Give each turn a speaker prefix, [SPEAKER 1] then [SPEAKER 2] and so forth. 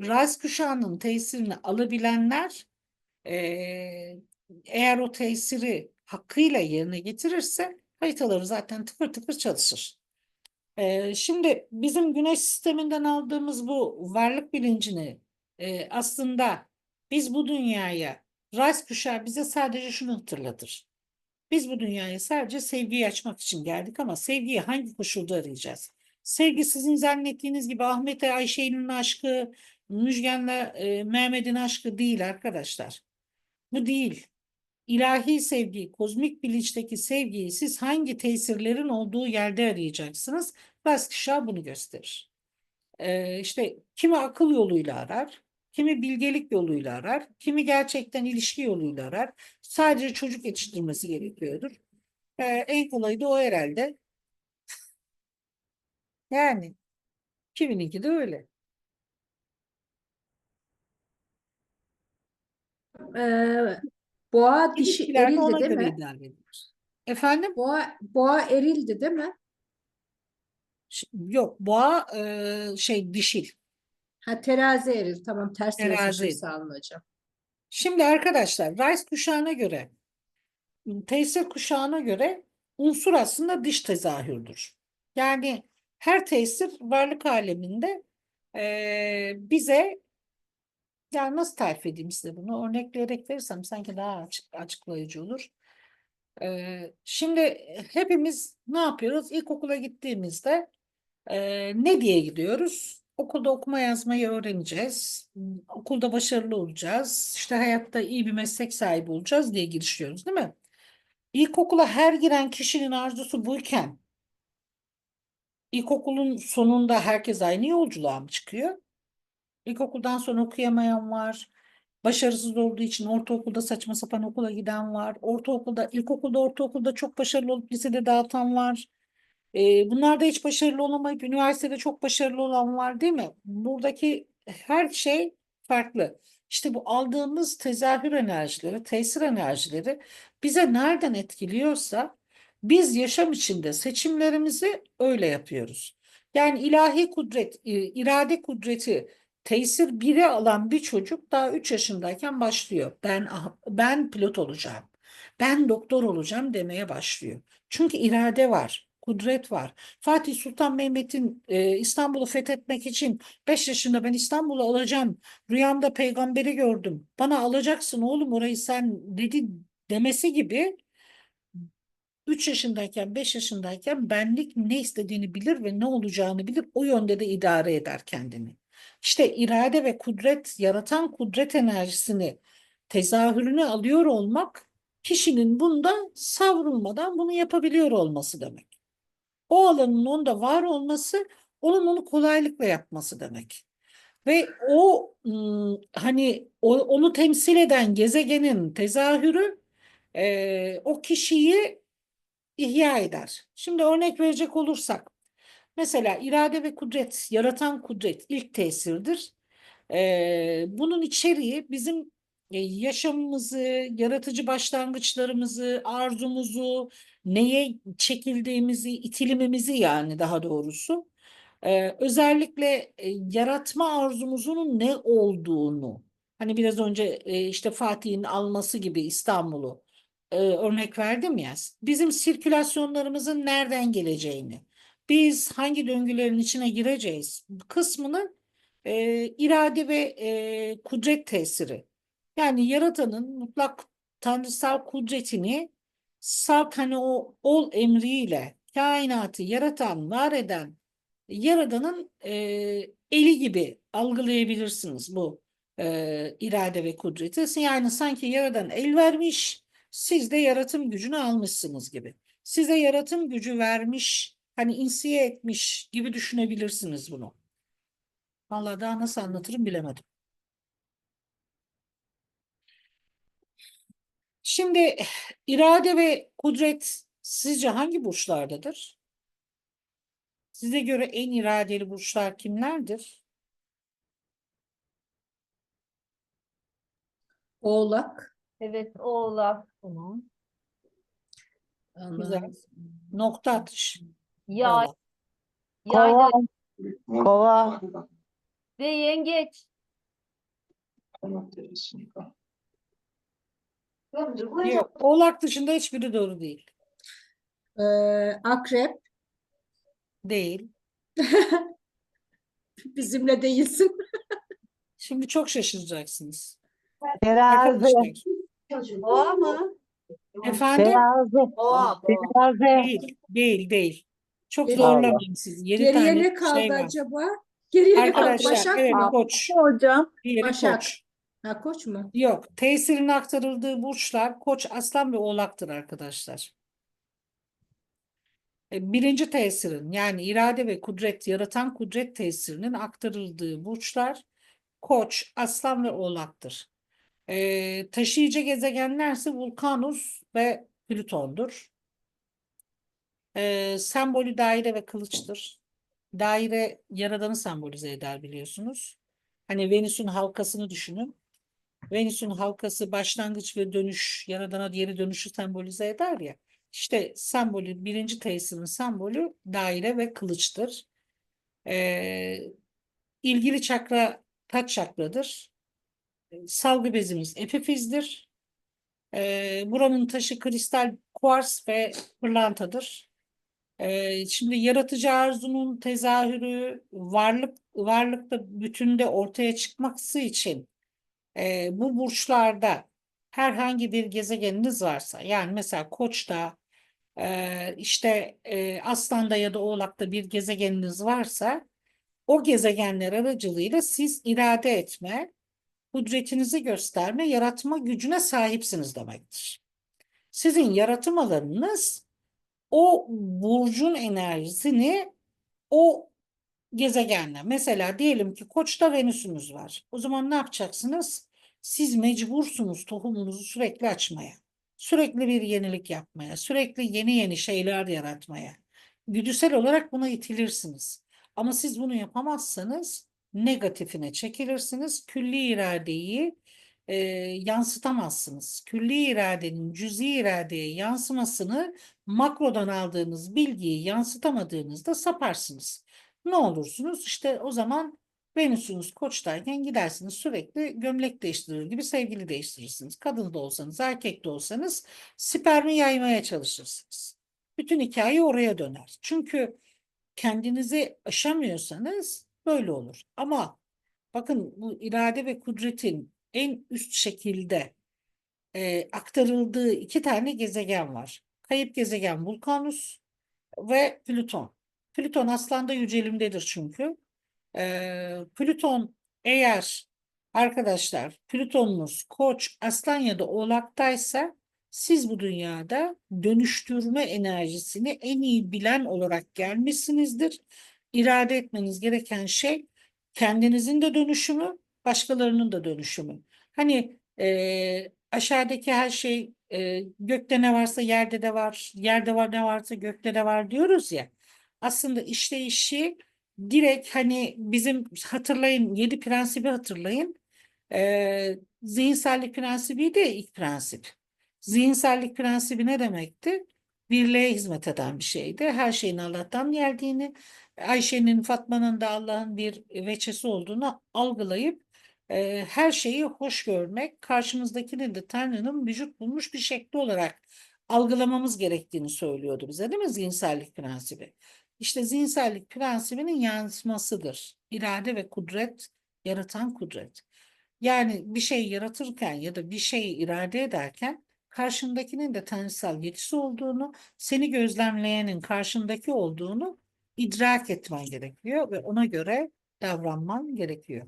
[SPEAKER 1] Rise kuşağının tesirini alabilenler eee, eğer o tesiri hakkıyla yerine getirirse haritaları zaten tıkır tıkır çalışır. Eee, şimdi bizim güneş sisteminden aldığımız bu varlık bilincini eee, aslında biz bu dünyaya Rise kuşağı bize sadece şunu hatırlatır. Biz bu dünyaya sadece sevgiyi açmak için geldik ama sevgiyi hangi koşulda arayacağız? Sevgi sizin zannettiğiniz gibi Ahmet'e Ayşe'nin aşkı, Müjgan'la e, Mehmet'in aşkı değil arkadaşlar. Bu değil. İlahi sevgi, kozmik bilinçteki sevgiyi siz hangi tesirlerin olduğu yerde arayacaksınız? Ras kuşağı bunu gösterir. Ee, işte kimi akıl yoluyla arar, kimi bilgelik yoluyla arar, kimi gerçekten ilişki yoluyla arar. Sadece çocuk yetiştirmesi gerekiyordur. Ee, en kolayı da o herhalde. Yani kimininki de öyle.
[SPEAKER 2] Ee, boğa dişi erildi
[SPEAKER 1] ona
[SPEAKER 2] değil
[SPEAKER 1] göre
[SPEAKER 2] mi?
[SPEAKER 1] Efendim?
[SPEAKER 2] Boğa, boğa erildi değil mi?
[SPEAKER 1] Ş- Yok, boğa e, şey dişil.
[SPEAKER 2] Ha terazi eril. Tamam ters
[SPEAKER 1] Terazi.
[SPEAKER 2] yazmışım sağ olun hocam.
[SPEAKER 1] Şimdi arkadaşlar Rice kuşağına göre, tesir kuşağına göre unsur aslında dış tezahürdür. Yani her tesir varlık aleminde eee, bize yani nasıl tarif edeyim size bunu örnekleyerek verirsem sanki daha açık, açıklayıcı olur. Eee, şimdi hepimiz ne yapıyoruz? İlkokula gittiğimizde eee, ne diye gidiyoruz? Okulda okuma yazmayı öğreneceğiz. Okulda başarılı olacağız. İşte hayatta iyi bir meslek sahibi olacağız diye girişiyoruz, değil mi? İlkokula her giren kişinin arzusu buyken ilkokulun sonunda herkes aynı yolculuğa mı çıkıyor? İlkokuldan sonra okuyamayan var. Başarısız olduğu için ortaokulda saçma sapan okula giden var. Ortaokulda, ilkokulda, ortaokulda çok başarılı olup lisede dağıtan var. Ee, bunlarda hiç başarılı olamayıp üniversitede çok başarılı olan var değil mi? Buradaki her şey farklı. İşte bu aldığımız tezahür enerjileri, tesir enerjileri bize nereden etkiliyorsa biz yaşam içinde seçimlerimizi öyle yapıyoruz. Yani ilahi kudret, e, irade kudreti tesir biri alan bir çocuk daha 3 yaşındayken başlıyor. Ben ah- ben pilot olacağım. Ben doktor olacağım demeye başlıyor. Çünkü irade var, kudret var. Fatih Sultan Mehmet'in e, İstanbul'u fethetmek için 5 yaşında ben İstanbul'u alacağım. Rüyamda peygamberi gördüm. Bana alacaksın oğlum orayı sen dedi demesi gibi 3 yaşındayken 5 yaşındayken benlik ne istediğini bilir ve ne olacağını bilir. O yönde de idare eder kendini. İşte irade ve kudret, yaratan kudret enerjisini tezahürünü alıyor olmak kişinin bunda savrulmadan bunu yapabiliyor olması demek. O alanın onda var olması onun onu kolaylıkla yapması demek. Ve o hani onu temsil eden gezegenin tezahürü o kişiyi ihya eder. Şimdi örnek verecek olursak mesela irade ve kudret, yaratan kudret ilk tesirdir. Eee, bunun içeriği bizim e, yaşamımızı, yaratıcı başlangıçlarımızı, arzumuzu, neye çekildiğimizi, itilimimizi yani daha doğrusu Eee, özellikle e, yaratma arzumuzun ne olduğunu, hani biraz önce e, işte Fatih'in alması gibi İstanbul'u e, örnek verdim ya, bizim sirkülasyonlarımızın nereden geleceğini, biz hangi döngülerin içine gireceğiz kısmını e, irade ve e, kudret tesiri. Yani yaratanın mutlak tanrısal kudretini salt hani o ol emriyle kainatı yaratan, var eden Yaradan'ın e, eli gibi algılayabilirsiniz bu e, irade ve kudreti. Yani sanki Yaradan el vermiş, siz de yaratım gücünü almışsınız gibi. Size yaratım gücü vermiş, hani insiye etmiş gibi düşünebilirsiniz bunu. Vallahi daha nasıl anlatırım bilemedim. Şimdi irade ve kudret sizce hangi burçlardadır? Size göre en iradeli burçlar kimlerdir?
[SPEAKER 2] Oğlak.
[SPEAKER 3] Evet oğlak. Tamam.
[SPEAKER 1] Güzel. Nokta atış.
[SPEAKER 3] Yay,
[SPEAKER 1] Oğlak.
[SPEAKER 3] yay da
[SPEAKER 4] Kova. Kova.
[SPEAKER 3] ve yengeç.
[SPEAKER 1] Yok. Oğlak dışında hiçbiri doğru değil.
[SPEAKER 2] Ee, akrep
[SPEAKER 1] Değil.
[SPEAKER 2] bizimle değilsin.
[SPEAKER 1] Şimdi çok şaşıracaksınız.
[SPEAKER 4] Terazi.
[SPEAKER 1] Arkadaşlar.
[SPEAKER 3] Boğa mı?
[SPEAKER 1] Efendim?
[SPEAKER 4] Terazi.
[SPEAKER 3] Boğa, boğa.
[SPEAKER 4] Terazi.
[SPEAKER 1] Değil. Değil. Değil. Çok
[SPEAKER 2] Geri-
[SPEAKER 1] zorlamayın sizi. Yedi
[SPEAKER 2] Geriye
[SPEAKER 1] tane
[SPEAKER 2] ne kaldı
[SPEAKER 1] şey var.
[SPEAKER 2] acaba? Geriye ne kaldı?
[SPEAKER 1] Arkadaşlar
[SPEAKER 2] Başak
[SPEAKER 1] evet
[SPEAKER 2] mı?
[SPEAKER 1] koç.
[SPEAKER 4] Hocam.
[SPEAKER 1] Diğeri
[SPEAKER 2] Başak.
[SPEAKER 1] koç.
[SPEAKER 2] Ha, koç mu?
[SPEAKER 1] Yok. Tesirin aktarıldığı burçlar koç, aslan ve oğlaktır arkadaşlar. E, Birinci tesirin yani irade ve kudret yaratan kudret tesirinin aktarıldığı burçlar koç, aslan ve oğlaktır. E, taşıyıcı gezegenlerse Vulkanus ve Plüton'dur. E, sembolü daire ve kılıçtır. Daire yaradanı sembolize eder biliyorsunuz. Hani Venüs'ün halkasını düşünün. Venüs'ün halkası başlangıç ve dönüş, yaradana geri dönüşü sembolize eder ya. İşte sembolü, birinci tesirin sembolü daire ve kılıçtır. Ee, ilgili çakra taç çakradır. Salgı bezimiz epifizdir. Ee, buranın taşı kristal, kuars ve pırlantadır. Ee, şimdi yaratıcı arzunun tezahürü, varlık varlıkta bütünde ortaya çıkması için e, bu burçlarda herhangi bir gezegeniniz varsa yani mesela Koç'ta e, işte e, Aslan'da ya da Oğlak'ta bir gezegeniniz varsa o gezegenler aracılığıyla siz irade etme, kudretinizi gösterme, yaratma gücüne sahipsiniz demektir. Sizin yaratım alanınız o burcun enerjisini o gezegenle. Mesela diyelim ki Koç'ta Venüs'ünüz var. O zaman ne yapacaksınız? Siz mecbursunuz tohumunuzu sürekli açmaya. Sürekli bir yenilik yapmaya, sürekli yeni yeni şeyler yaratmaya. Güdüsel olarak buna itilirsiniz. Ama siz bunu yapamazsanız negatifine çekilirsiniz. Külli iradeyi e, yansıtamazsınız. Külli iradenin cüzi iradeye yansımasını makrodan aldığınız bilgiyi yansıtamadığınızda saparsınız. Ne olursunuz? İşte o zaman Venüs'ünüz koçtayken gidersiniz sürekli gömlek değiştirir gibi sevgili değiştirirsiniz. Kadın da olsanız, erkek de olsanız spermi yaymaya çalışırsınız. Bütün hikaye oraya döner. Çünkü kendinizi aşamıyorsanız böyle olur. Ama bakın bu irade ve kudretin en üst şekilde e, aktarıldığı iki tane gezegen var. Kayıp gezegen Vulkanus ve Plüton. Plüton aslanda yücelimdedir çünkü. Ee, Plüton eğer arkadaşlar Plütonunuz Koç, Aslan ya da Oğlak'taysa siz bu dünyada dönüştürme enerjisini en iyi bilen olarak gelmişsinizdir. İrade etmeniz gereken şey kendinizin de dönüşümü, başkalarının da dönüşümü. Hani e, aşağıdaki her şey e, gökte ne varsa yerde de var, yerde var ne varsa gökte de var diyoruz ya. Aslında işleyişi direkt hani bizim hatırlayın yedi prensibi hatırlayın. Ee, zihinsellik prensibi de ilk prensip. Zihinsellik prensibi ne demekti? Birliğe hizmet eden bir şeydi. Her şeyin Allah'tan geldiğini, Ayşe'nin, Fatma'nın da Allah'ın bir veçesi olduğunu algılayıp e, her şeyi hoş görmek, karşımızdakinin de Tanrı'nın vücut bulmuş bir şekli olarak algılamamız gerektiğini söylüyordu bize değil mi zihinsellik prensibi? İşte zihinsellik prensibinin yansımasıdır. İrade ve kudret, yaratan kudret. Yani bir şey yaratırken ya da bir şeyi irade ederken karşındakinin de tanrısal yetisi olduğunu, seni gözlemleyenin karşındaki olduğunu idrak etmen gerekiyor ve ona göre davranman gerekiyor.